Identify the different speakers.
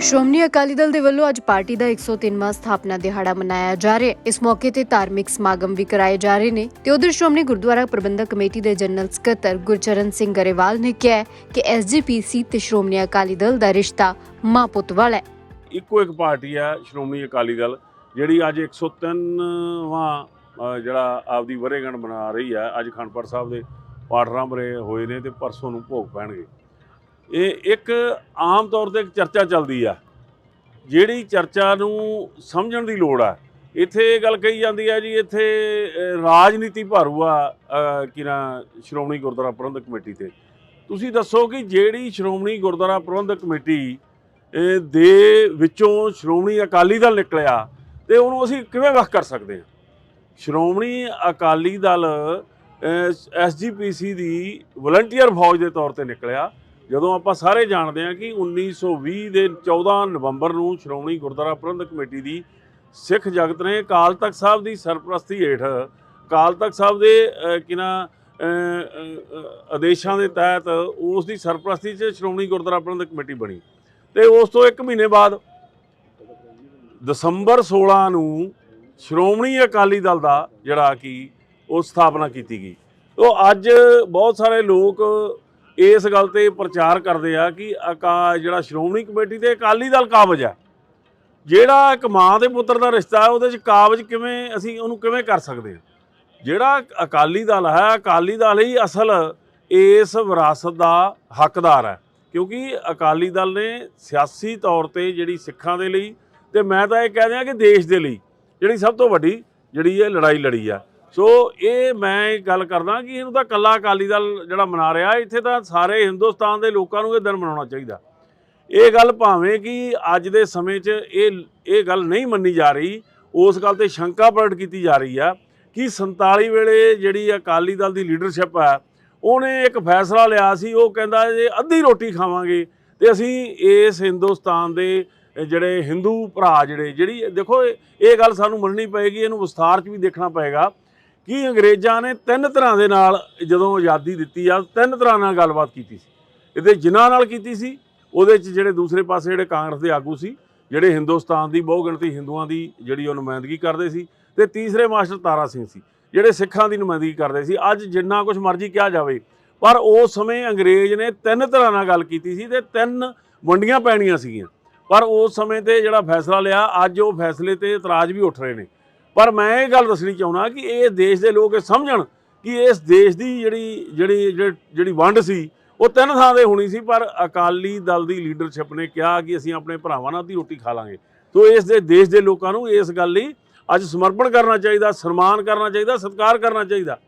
Speaker 1: ਸ਼੍ਰੋਮਣੀ ਅਕਾਲੀ ਦਲ ਦੇ ਵੱਲੋਂ ਅੱਜ ਪਾਰਟੀ ਦਾ 103ਵਾਂ ਸਥਾਪਨਾ ਦਿਹਾੜਾ ਮਨਾਇਆ ਜਾ ਰਿਹਾ ਹੈ। ਇਸ ਮੌਕੇ ਤੇ ਧਾਰਮਿਕ ਸਮਾਗਮ ਵੀ ਕਰਾਏ ਜਾ ਰਹੇ ਨੇ ਤੇ ਉਧਰ ਸ਼੍ਰੋਮਣੀ ਗੁਰਦੁਆਰਾ ਪ੍ਰਬੰਧਕ ਕਮੇਟੀ ਦੇ ਜਨਰਲ ਸਕੱਤਰ ਗੁਰਚਰਨ ਸਿੰਘ ਗਰੇਵਾਲ ਨੇ ਕਿਹਾ ਕਿ ਐਸਜੀਪੀਸੀ ਤੇ ਸ਼੍ਰੋਮਣੀ ਅਕਾਲੀ ਦਲ ਦਾ ਰਿਸ਼ਤਾ ਮਾਂ ਪੁੱਤ ਵਾਲਾ ਹੈ।
Speaker 2: ਇੱਕੋ ਇੱਕ ਪਾਰਟੀ ਹੈ ਸ਼੍ਰੋਮਣੀ ਅਕਾਲੀ ਦਲ, ਜਿਹੜੀ ਅੱਜ 103ਵਾਂ ਜਿਹੜਾ ਆਪਦੀ ਵਰੇਗੰਢ ਮਨਾ ਰਹੀ ਹੈ ਅੱਜ ਖੰਡਪੜ ਸਾਹਿਬ ਦੇ ਪਾਠ ਆਰੰਭਰੇ ਹੋਏ ਨੇ ਤੇ ਪਰਸੋਂ ਨੂੰ ਭੋਗ ਪੈਣਗੇ। ਇਹ ਇੱਕ ਆਮ ਤੌਰ ਤੇ ਚਰਚਾ ਚੱਲਦੀ ਆ। ਜਿਹੜੀ ਚਰਚਾ ਨੂੰ ਸਮਝਣ ਦੀ ਲੋੜ ਆ। ਇੱਥੇ ਇਹ ਗੱਲ ਕਹੀ ਜਾਂਦੀ ਹੈ ਜੀ ਇੱਥੇ ਰਾਜਨੀਤੀ ਭਾਰੂ ਆ ਅ, ਨਾ ਸ਼੍ਰੋਮਣੀ ਗੁਰਦੁਆਰਾ ਪ੍ਰਬੰਧਕ ਕਮੇਟੀ ਤੇ। ਤੁਸੀਂ ਦੱਸੋ ਕਿ ਜਿਹੜੀ ਸ਼੍ਰੋਮਣੀ ਗੁਰਦੁਆਰਾ ਪ੍ਰਬੰਧਕ ਕਮੇਟੀ ਦੇ ਵਿੱਚੋਂ ਸ਼੍ਰੋਮਣੀ ਅਕਾਲੀ ਦਲ ਨਿਕਲਿਆ ਤੇ ਉਹਨੂੰ ਅਸੀਂ ਕਿਵੇਂ ਵੱਖ ਕਰ ਸਕਦੇ ਹਾਂ ਸ਼੍ਰੋਮਣੀ ਅਕਾਲੀ ਦਲ ਐਸਜੀਪੀਸੀ ਦੀ ਵਲੰਟੀਅਰ ਫੌਜ ਦੇ ਤੌਰ ਤੇ ਨਿਕਲਿਆ। ਜਦੋਂ ਆਪਾਂ ਸਾਰੇ ਜਾਣਦੇ ਹਾਂ ਕਿ 1920 ਦੇ 14 ਨਵੰਬਰ ਨੂੰ ਸ਼੍ਰੋਮਣੀ ਗੁਰਦੁਆਰਾ ਪ੍ਰਬੰਧਕ ਕਮੇਟੀ ਦੀ ਸਿੱਖ ਜਗਤ ਨੇ ਅਕਾਲ ਤਖਤ ਸਾਹਿਬ ਦੀ ਸਰਪ੍ਰਸਤੀ ਹੇਠ ਅਕਾਲ ਤਖਤ ਸਾਹਿਬ ਦੇ ਅਹ, ਕਿਨਾ ਆਦੇਸ਼ਾਂ ਦੇ ਤਹਿਤ ਉਸ ਦੀ ਸਰਪ੍ਰਸਤੀ 'ਚ ਸ਼੍ਰੋਮਣੀ ਗੁਰਦੁਆਰਾ ਪ੍ਰਬੰਧਕ ਕਮੇਟੀ ਬਣੀ ਤੇ ਉਸ ਤੋਂ 1 ਮਹੀਨੇ ਬਾਅਦ ਦਸੰਬਰ 16 ਨੂੰ ਸ਼੍ਰੋਮਣੀ ਅਕਾਲੀ ਦਲ ਦਾ ਜਿਹੜਾ ਕਿ ਉਹ ਸਥਾਪਨਾ ਕੀਤੀ ਗਈ। ਉਹ ਅੱਜ ਬਹੁਤ ਸਾਰੇ ਲੋਕ ਇਸ ਗੱਲ ਤੇ ਪ੍ਰਚਾਰ ਕਰਦੇ ਆ ਕਿ ਅਕਾ ਜਿਹੜਾ ਸ਼੍ਰੋਮਣੀ ਕਮੇਟੀ ਤੇ ਅਕਾਲੀ ਦਲ ਕਾਬਜ ਹੈ ਜਿਹੜਾ ਇੱਕ ਮਾਂ ਦੇ ਪੁੱਤਰ ਦਾ ਰਿਸ਼ਤਾ ਹੈ, ਉਹਦੇ 'ਚ ਕਾਬਜ ਕਿਵੇਂ ਅਸੀਂ ਉਹਨੂੰ ਕਿਵੇਂ ਕਰ ਸਕਦੇ ਹਾਂ ਜਿਹੜਾ ਅਕਾਲੀ ਦਲ ਹੈ, ਅਕਾਲੀ ਦਲ ਹੀ ਅਸਲ ਇਸ ਵਿਰਾਸਤ ਦਾ ਹੱਕਦਾਰ ਹੈ। ਕਿਉਂਕਿ ਅਕਾਲੀ ਦਲ ਨੇ ਸਿਆਸੀ ਤੌਰ ਤੇ ਜਿਹੜੀ ਸਿੱਖਾਂ ਦੇ ਲਈ, ਤੇ ਮੈਂ ਤਾਂ ਇਹ ਕਹਿ ਦਿਆਂ ਕਿ ਦੇਸ਼ ਦੇ ਲਈ ਜਿਹੜੀ ਸਭ ਤੋਂ ਵੱਡੀ ਜਿਹੜੀ ਇਹ ਲੜਾਈ ਲੜੀ ਆ। ਸੋ ਇਹ ਮੈਂ ਗੱਲ ਕਰਦਾ ਕਿ ਇਹਨੂੰ ਤਾਂ ਕੱਲਾ ਅਕਾਲੀ ਦਲ ਜਿਹੜਾ ਮਨਾ ਰਿਹਾ, ਇੱਥੇ ਤਾਂ ਸਾਰੇ ਹਿੰਦੁਸਤਾਨ ਦੇ ਲੋਕਾਂ ਨੂੰ ਇਹ ਦਿਨ ਮਨਾਉਣਾ ਚਾਹੀਦਾ। ਇਹ ਗੱਲ ਭਾਵੇਂ ਕਿ ਅੱਜ ਦੇ ਸਮੇਂ 'ਚ ਇਹ ਇਹ ਗੱਲ ਨਹੀਂ ਮੰਨੀ ਜਾ ਰਹੀ, ਉਸ ਗੱਲ ਤੇ ਸ਼ੰਕਾ ਪ੍ਰਗਟ ਕੀਤੀ ਜਾ ਰਹੀ ਆ ਕਿ 47 ਵੇਲੇ ਜਿਹੜੀ ਅਕਾਲੀ ਦਲ ਦੀ ਲੀਡਰਸ਼ਿਪ ਹੈ ਉਹਨੇ ਇੱਕ ਫੈਸਲਾ ਲਿਆ ਸੀ, ਉਹ ਕਹਿੰਦਾ ਜੇ ਅੱਧੀ ਰੋਟੀ ਖਾਵਾਂਗੇ, ਤੇ ਅਸੀਂ ਇਸ ਹਿੰਦੁਸਤਾਨ ਦੇ ਜਿਹੜੇ ਹਿੰਦੂ ਭਰਾ ਜਿਹੜੇ, ਜਿਹੜੀ, ਦੇਖੋ ਇਹ ਇਹ ਗੱਲ ਸਾਨੂੰ ਮੰਨਣੀ ਪਏਗੀ, ਇਹਨੂੰ ਵਿਸਥਾਰ 'ਚ ਵੀ ਦੇਖਣਾ ਪਏਗਾ। ਕਿ ਅੰਗਰੇਜ਼ਾਂ ਨੇ ਤਿੰਨ ਤਰ੍ਹਾਂ ਦੇ ਨਾਲ ਜਦੋਂ ਆਜ਼ਾਦੀ ਦਿੱਤੀ ਆ, ਤਿੰਨ ਤਰ੍ਹਾਂ ਨਾਲ ਗੱਲਬਾਤ ਕੀਤੀ ਸੀ। ਇਹਦੇ ਜਿਨ੍ਹਾਂ ਨਾਲ ਕੀਤੀ ਸੀ, ਉਹਦੇ 'ਚ ਜਿਹੜੇ ਦੂਸਰੇ ਪਾਸੇ ਜਿਹੜੇ ਕਾਂਗਰਸ ਦੇ ਆਗੂ ਸੀ, ਜਿਹੜੇ ਹਿੰਦੁਸਤਾਨ ਦੀ ਬਹੁਗਿਣਤੀ ਹਿੰਦੂਆਂ ਦੀ ਜਿਹੜੀ ਉਹ ਨੁਮਾਇੰਦਗੀ ਕਰਦੇ ਸੀ ਤੇ ਤੀਸਰੇ ਮਾਸਟਰ ਤਾਰਾ ਸਿੰਘ ਸੀ, ਜਿਹੜੇ ਸਿੱਖਾਂ ਦੀ ਨੁਮਾਇੰਦਗੀ ਕਰਦੇ ਸੀ। ਅੱਜ ਜਿੰਨਾ ਕੁਝ ਮਰਜ਼ੀ ਕਿਹਾ ਜਾਵੇ, ਪਰ ਉਸ ਸਮੇਂ ਅੰਗਰੇਜ਼ ਨੇ ਤਿੰਨ ਤਰ੍ਹਾਂ ਨਾਲ ਗੱਲ ਕੀਤੀ ਸੀ ਤੇ ਤਿੰਨ ਵੰਡੀਆਂ ਪੈਣੀਆਂ ਸੀਗੀਆਂ। ਪਰ ਉਸ ਸਮੇਂ ਤੇ ਜਿਹੜਾ ਫੈਸਲਾ ਲਿਆ, ਅੱਜ ਉਹ ਫੈਸਲੇ ਤੇ ਇਤਰਾਜ਼ ਵੀ ਉੱਠ ਰਹੇ ਨੇ। ਪਰ ਮੈਂ ਇਹ ਗੱਲ ਦੱਸਣੀ ਚਾਹੁੰਦਾ ਕਿ ਇਹ ਦੇਸ਼ ਦੇ ਲੋਕ ਇਹ ਸਮਝਣ ਕਿ ਇਸ ਦੇਸ਼ ਦੀ ਜਿਹੜੀ ਜਿਹੜੀ, ਜਿਹੜੀ- ਜਿਹੜੀ ਵੰਡ ਸੀ, ਉਹ ਤਿੰਨ ਥਾਂ ਤੇ ਹੋਣੀ ਸੀ, ਪਰ ਅਕਾਲੀ ਦਲ ਦੀ ਲੀਡਰਸ਼ਿਪ ਨੇ ਕਿਹਾ ਕਿ ਅਸੀਂ ਆਪਣੇ ਭਰਾਵਾਂ ਨਾਲ ਦੀ ਰੋਟੀ ਖਾ ਲਾਂਗੇ। ਤੋਂ ਇਸ ਦੇ ਦੇਸ਼ ਦੇ ਲੋਕਾਂ ਨੂੰ ਇਸ ਗੱਲ ਲਈ ਅੱਜ ਸਮਰਪਣ ਕਰਨਾ ਚਾਹੀਦਾ, ਸਨਮਾਨ ਕਰਨਾ ਚਾਹੀਦਾ, ਸਤਿਕਾਰ ਕਰਨਾ ਚਾਹੀਦਾ।